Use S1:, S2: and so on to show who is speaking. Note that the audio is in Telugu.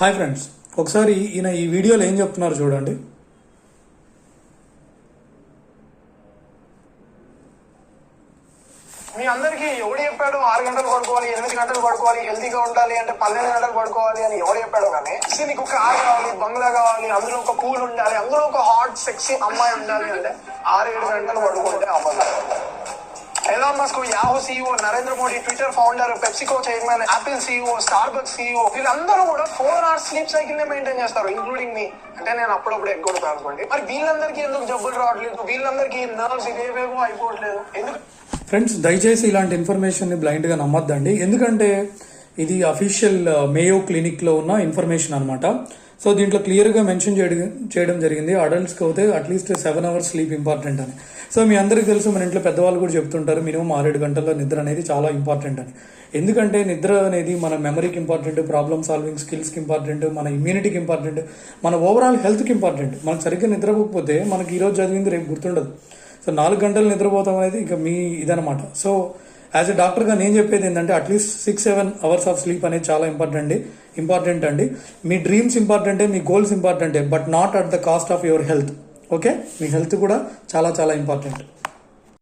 S1: Hi friends. ఒకసారి ఈయన ఈ వీడియోలో ఏం చెప్తున్నారు చూడండి.
S2: మీ అందరికి ఎవడు చెప్పాడు ఆరు గంటలు పడుకోవాలి ఎనిమిది గంటలు పడుకోవాలి హెల్తీగా ఉండాలి అంటే పన్నెండు గంటలు పడుకోవాలి అని ఎవడు చెప్పాడు కానీ నీకు కార్ కావాలి బంగ్లా కావాలి అందులో ఒక పూల్ ఉండాలి అందులో ఒక హాట్ సెక్సీ అమ్మాయి ఉండాలి అంటే ఆరు ఏడు గంటలు పడుకుంటే అవ్వదు Elon Musk Yahoo CEO Narendra Modi Twitter founder PepsiCo chairman Apple CEO Starbucks CEO వీళ్ళందరూ కూడా ఫోర్ అవర్స్ స్లీప్ సైకిల్ నే మెయింటైన్ చేస్తారు ఇంక్లూడింగ్ మీ అంటే నేను అప్పుడప్పుడు ఎగ్గొడతాను అనుకోండి. మరి వీళ్ళందరికీ ఎందుకు జబ్బులు రావట్లేదు? వీళ్ళందరికీ నర్వ్స్ ఇవేవేవో అయిపోవట్లేదు. ఎందుకు?
S1: ఫ్రెండ్స్ దయచేసి ఇలాంటి ఇన్ఫర్మేషన్ని బ్లైండ్గా నమ్మొద్దండి. ఎందుకంటే ఇది అఫీషియల్ మేయో క్లినిక్లో ఉన్న ఇన్ఫర్మేషన్ అనమాట సో దీంట్లో క్లియర్గా మెన్షన్ చేయడం చేయడం జరిగింది. అడల్ట్స్కి అయితే at least seven hours sleep important అని. సో మీ అందరికీ తెలుసు మన ఇంట్లో పెద్దవాళ్ళు కూడా చెప్తుంటారు మినిమం ఆరేడు గంటల్లో నిద్ర అనేది చాలా ఇంపార్టెంట్ అని. ఎందుకంటే నిద్ర అనేది మన మెమరీకి ఇంపార్టెంట్ ప్రాబ్లమ్ సాల్వింగ్ స్కిల్స్కి ఇంపార్టెంట్ మన ఇమ్యూనిటీకి ఇంపార్టెంట్ మన ఓవరాల్ హెల్త్కి ఇంపార్టెంట్ మనకు సరిగ్గా నిద్రపోకపోతే మనకి ఈరోజు చదివింది రేపు గుర్తుండదు. సో నాలుగు గంటలు నిద్రపోతాం అనేది ఇంకా మీ ఇదనమాట సో యాజ్ ఎ డాక్టర్గా నేను చెప్పేది ఏంటంటే at least six seven hours of sleep అనేది చాలా ఇంపార్టెంట్ అండి. ఇంపార్టెంట్ అండి. మీ డ్రీమ్స్ ఇంపార్టెంటే మీ గోల్స్ ఇంపార్టెంటే but not at the cost of your health okay me health కూడా చాలా చాలా ఇంపార్టెంట్